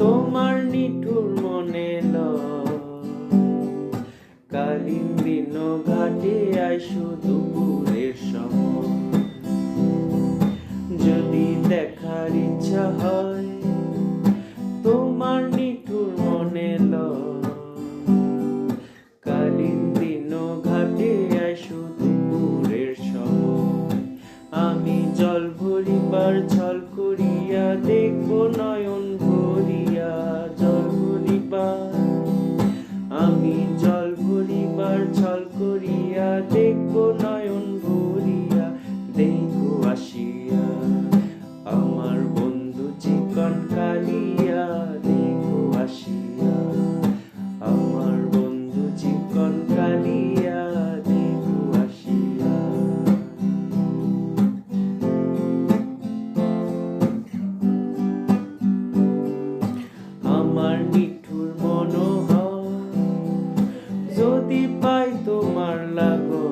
তোমার নিঠুর মনে কালীন দিন ঘাটে আইসু দুপুরের সময়। যদি দেখার ইচ্ছা হয়, তোমার নিঠুর মনে কালীন দিন ঘাটে আইসু দুপুরের সময়। আমি জল ভরিবার ছল করিয়া দেখব নয়ন আমি পাই তোমার লাগো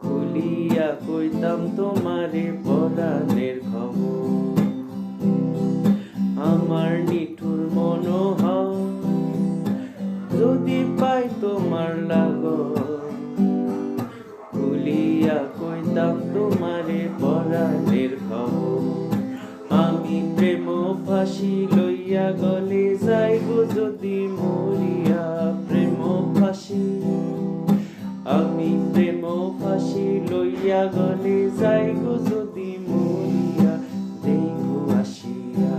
খুলিয়া কইতাম তোমারে পরাণের খবর। আমার নিঠুর মনোহর যদি পাই তোমার লাগো খুলিয়া কইতাম তোমারে পরাণের খবর। আমি প্রেম ফাঁসি লইয়া গলে যাইব যদি মরিয়া। হাসি আমি প্রেম ফাঁসি লইয়া গলে যাই যদি মরিয়া, দেখো আসিয়া,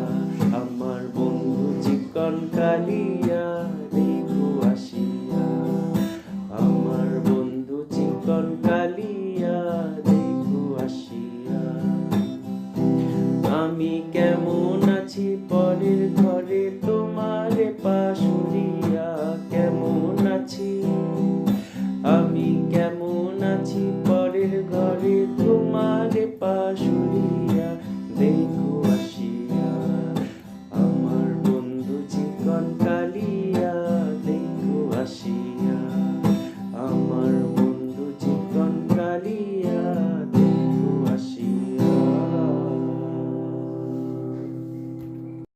আমার বন্ধু চিকন কালিয়া, দেখো আসিয়া, আমার বন্ধু চিকন কালিয়া, দেখো আসিয়া। আমি কেমন আছি পর paz